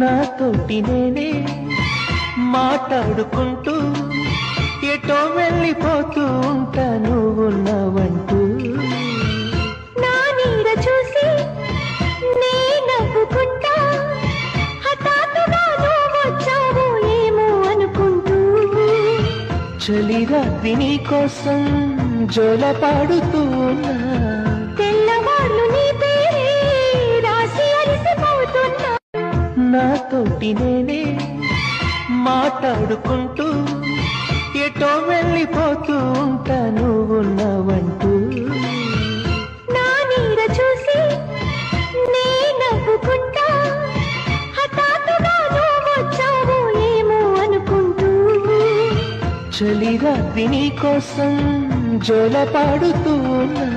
నాతోటి నేనే మాట్లాడుకుంటూ ఎటో వెళ్ళిపోతూ ఉంటా నువ్వు నవ్వంటూ నా నీడ చూసి నే నవ్వుకుంటా హఠాత్తుగా నువ్వు వచ్చావు ఏమో అనుకుంటూ. చలి రాత్రి నీ కోసం జోల పాడుతూ ఉన్నా. నాతోటి నేనే మాట్లాడుకుంటూ ఎటో వెళ్ళిపోతూ ఉంటా నువ్వు నవ్వంటూ నా నీడ చూసి నే నవ్వుకుంటా హఠాత్తుగా నువ్వు వచ్చావు ఏమో అనుకుంటూ. చలి రాత్రి నీ కోసం జోల పాడుతూ ఉన్నా